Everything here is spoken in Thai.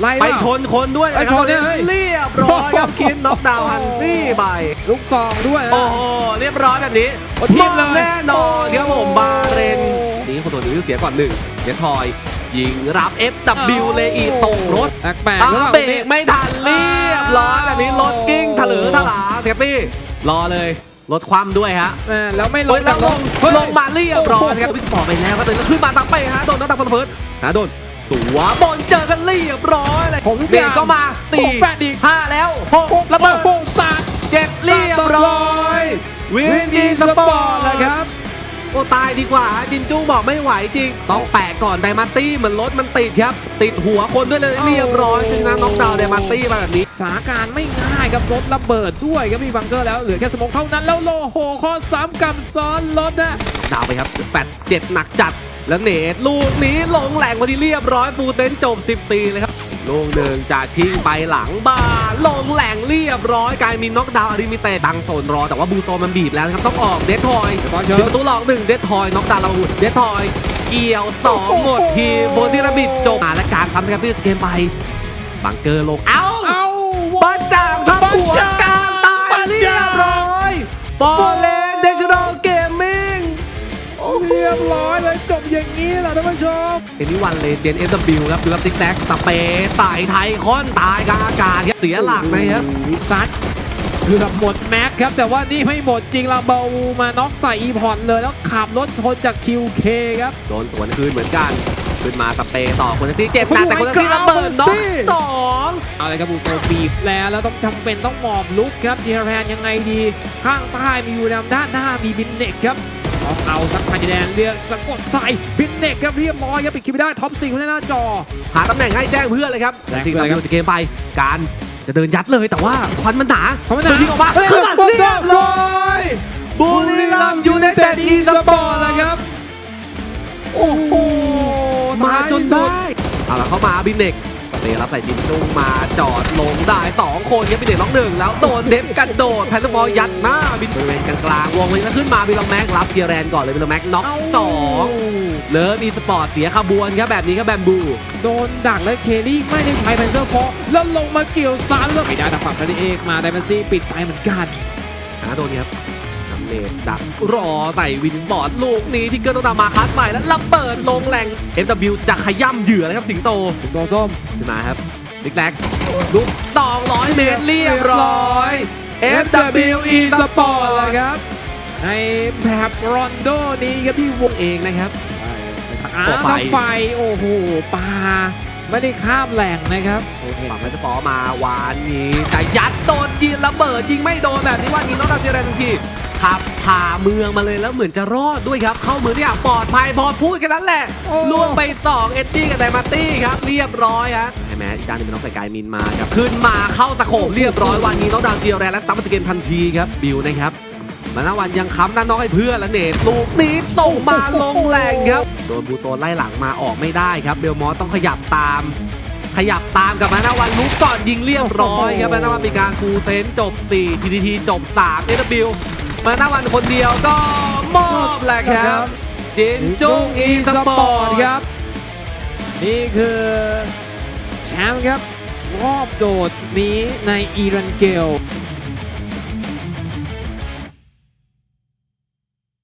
ไล่ไปเปล่าชนคนด้วยไปชนเนี่ยเฮ้ยเรียบร้อยครับคิดน็อกดาวน์ฮันนี่ไปลูกซองด้วยนะโอ้โหเรียบร้อยแบบนี้โอ้ทีมเลยแน่นอนครับผมบาเรนโอ้นี่คนตัวนี้เสียก่อนหนึ่งเดททอย ยิงรับ FW เลยอีตกรถแปลกๆอะหรือเปล่าเบรกไม่ทันเรียบร้อยแบบนี้รถกิ้งถลือถลาเสียปี้รอเลยรถคว่ำด้วยฮะแม่แล้วไม่ลเฮ้งยแล้วลงเฮ้ยลงมาเรียบร้อยนะครับวิ่งต่อไปแล้วก็เตยแล้วขึ้นมาตั้งไปฮะโดนน้องตังพลเพิร์ดฮะโดน ตัวบอลเจอกันเรียบร้อยเลยผมทุกเบรอกย่างก็มาสี่โอ้แปดอีกห้าแล้วหกระเบิดโอ้โหสาดเจ็ดเรียบร้อยวินดีสปอร์ตนะครับโอ้ตายดีกว่าจินจุ้งบอกไม่ไหวจริง ต้องแปะก่อนไดมาร์ตี้เหมือนรถมันติดครับ ติดหัวคนด้วยเลยเรียบร้อยชนะน็อกดาวน์ไดมาร์ตี้มาแบบนี้สถานการณ์ไม่ง่ายครับรถระเบิดด้วยครับมีบังเกอร์แล้วเหลือแค่สโมองเท่านั้นแล้วโลโหข้อซ้ำกับซ้อนรถนะดาวไปครับแปดเจ็ดหนักจัด แล้วเนตลูกนี้ลงแหลงมาที่เรียบร้อยฟูเต็นจบ 10 ตีเลยครับลูกหนึ่งจะชิงไปหลังบ้านลงแหลงเรียบร้อยกลายมีน็อกดาวน์อาริมิเตดังโซนรอ แต่ว่าบูโซมันบีบแล้วนะครับต้องออกเดททอยเชิปิดญประตูหลอกหนึ่งเดททอยน็อกดาวน์เราเดททอยเกี่ยว 2 หมดทีมโบนิราบิดจบมาและการทำนะครับที่จะเกมไปบังเกอร์ลงเอ้า เรียบร้อยเลยจบอย่างนี้แหละท่านผู้ชมเอ็นนี่วันเลเจนเอ็มบิครับดูครับติ๊กแซกสเปย์ไต่ไทยคอนตายกลางอากาศครับเสียหลักนะครับวิซัดเกือบหมดแม็กครับ แต่ว่านี่ไม่หมดจริงลาเบามาน็อกใส่อีพอร์ตเลยแล้วขับรถชนจาก QK ครับ โดนสวนคืนเหมือนกัน ขึ้นมาสเปย์ต่อคนที่เจ็บหนักแต่คนที่ระเบิดน็อกสองเอาเลยครับบูโซบีบแล้วแล้วต้องจำเป็นต้องหมอบลุกครับเจแรนยังไงดี ข้างใต้มีอยู่ดำด้านหน้ามีบินเน็กครับต้อง เอาสักพันแดนเรียกสะกดใส่บินเน็กครับเรียบร้อยครับปิดคลิปไม่ได้ท็อปสี่คนหน้าจอ หาตำแหน่งให้แจ้งเพื่อนเลยครับแจ้งที่เพื่อนกำลังจะเกมไปการจะเดินยัดเลยแต่ว่าควันมันหนาควันมันหนายิงออกมาเฮ้ยขึ้นมาบอลเรียบร้อยบุรีรัมย์ยูไนเต็ดอีสปอร์ตนะครับ โอ้โหมาจนได้เอาละเข้ามาบินเน็กเตะรับใส่จินจุงมาจอดลง ได้สองคนครับบินเน็กน็อกหนึ่งแล้วโดนเด็กกันโดดแพนสบอลยัดหน้าบินบริเวณกลางๆวงเลยแล้วขึ้นมาบิลองแม็กรับเจียแรนก่อนเลยบิลองแม็กน็อกสองเลิฟอีสปอร์ตเสียขบวนครับแบบนี้ครับแบมบู โดนดักและเคลลี่ไม่ได้ใช้แพนเซอร์ฟอร์แล้วลงมาเกี่ยวซ้ำแล้วไม่ได้ทางฝั่งคาริเอกมาไดมันซี่ปิดไปเหมือนกันหาโดนครับทำเลดดักรอใส่วินบอร์ดลูกนี้ที่เกิร์ต้องตามมาคัสใหม่แล้วระเบิดลงแหล่ง FW จะขย่ำเหยื่อเลยครับสิงโตถึงตัวส้มขึ้นมาครับ บิ๊กแลกลุก200 เมตรเรียบร้อย FW e Sport เลยครับ ในแผบรอนโดนี้ครับที่วงเองนะครับอ้าต่วอไปไฟ โอ้โหปลาไม่ได้ข้ามแหล่งนะครับโอเคฝั่งแมนสปอร์มาหวานนี้จะยัดโดนยิงระเบิดยิงไม่โดนแบบนี้ว่ายิงน้องดาวเจริญทันทีขับผ่าเมืองมาเลยแล้วเหมือนจะรอดด้วยครับ เข้าเมืองเนี่ยปลอดภัยพอพูดกันนั้นแหละโอ้ล่วงไป2เอ็ดดี้กับไดมาร์ตี้ครับ เรียบร้อยฮะ ไอ้แม้อีกด้านนึงเป็นน้องใส่กายมินมาครับขึ้นมาเข้าตะโขบเรียบร้อยวันนี้น้องดาวเจียวแรนและซัมสเกมทันทีครับบิวนะครับมานาวันยังค้ำด้านน้องให้เพื่อนและเนตลูกนี้ส่งมาลงแรงครับโดนบูโตไล่หลังมาออกไม่ได้ครับเบลมอสต้องขยับตาม ขยับตามกับมานาวันลุกก่อนยิงเรียบร้อยครับมานาวันมีการฟูเซนจบ4 TTT จบ3 SW มานาวันคนเดียวก็มอบแหละครับจินจุ้งอีสปอร์ตครับ นี่คือ แชมป์ครับ รอบโดดนี้ในอีรันเกล